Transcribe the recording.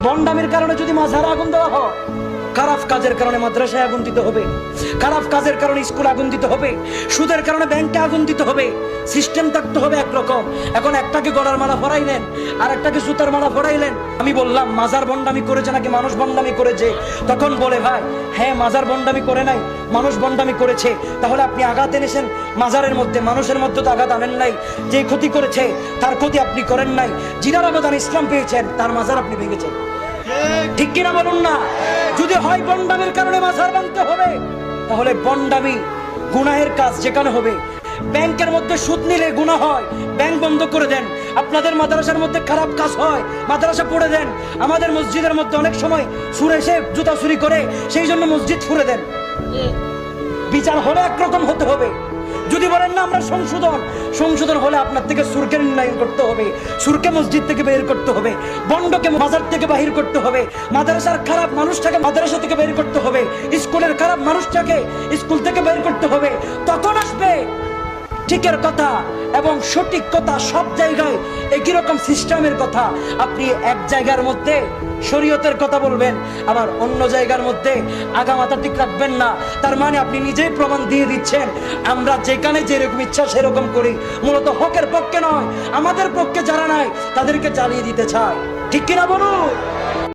বন্ডামির কারণে যদি মাঝার আগুন দেওয়া হয় খারাপ কাজের কারণে মাদ্রাসায় আগুন দিতে হবে। খারাপ কাজের কারণে স্কুল আগুন দিতে হবে। সুদের কারণে ব্যাংকে আগুন দিতে হবে। সিস্টেম থাকতে হবে একরকম। এখন একটাকে গড়ার মালা ফরাইলেন আর একটাকে সুতার মালা ফরাইলেন আমি বললাম, মাজার বন্ডামি করেছে নাকি? মানুষ বন্ডামি করেছে? তখন বলে, ভাই হ্যাঁ মাজার বন্ডামি করে নাই। মানুষ বন্ডামি করেছে। তাহলে আপনি আঘাত এনেছেন? মাজারের মধ্যে, মানুষের মধ্যে তো আঘাত আনেন নাই। যে ক্ষতি করেছে, তার ক্ষতি আপনি করেন নাই। জিনার আবেদন ইসলাম পেয়েছেন, তার মাজার আপনি ভেঙেছেন। ঠিক কিনা বলুন না? যদি হয় বন্ডামির কারণে মাথার ভাঙতে হবে, তাহলে বন্ডামি গুনাহের কাজ যেখানে হবে। ব্যাংকের মধ্যে সুদ নিলে গুণা হয়। ব্যাংক বন্ধ করে দেন। আপনাদের মাদ্রাসার মধ্যে খারাপ কাজ হয়। মাদ্রাসা পড়ে দেন। আমাদের মসজিদের মধ্যে অনেক সময় সুরে এসে জুতা চুরি করে, সেই জন্য মসজিদ ফুরে দেন। বিচার হলে একরকম হতে হবে। যদি বলেন না আমরা সংশোধন সংশোধন হলে আপনার থেকে সুরকে নির্ণয় করতে হবে, সুরকে মসজিদ থেকে বের করতে হবে, বন্ডকে বাজার থেকে বাহির করতে হবে, মাদ্রাসার খারাপ মানুষটাকে মাদ্রাসা থেকে বের করতে হবে, স্কুলের খারাপ মানুষটাকে স্কুল থেকে বের করতে হবে, তখন ঠিকের কথা এবং সঠিক কথা সব জায়গায় একই রকম সিস্টেমের কথা। আপনি এক জায়গার মধ্যে শরীয়তের কথা বলবেন, আবার অন্য জায়গার মধ্যে আগামাথা ঠিক রাখবেন না। তার মানে আপনি নিজেই প্রমাণ দিয়ে দিচ্ছেন, আমরা যেখানে যেরকম ইচ্ছা সেরকম করি। মূলত হকের পক্ষে নয়, আমাদের পক্ষে যারা নাই, তাদেরকে চালিয়ে দিতে চায় ঠিক কিনা বলুন?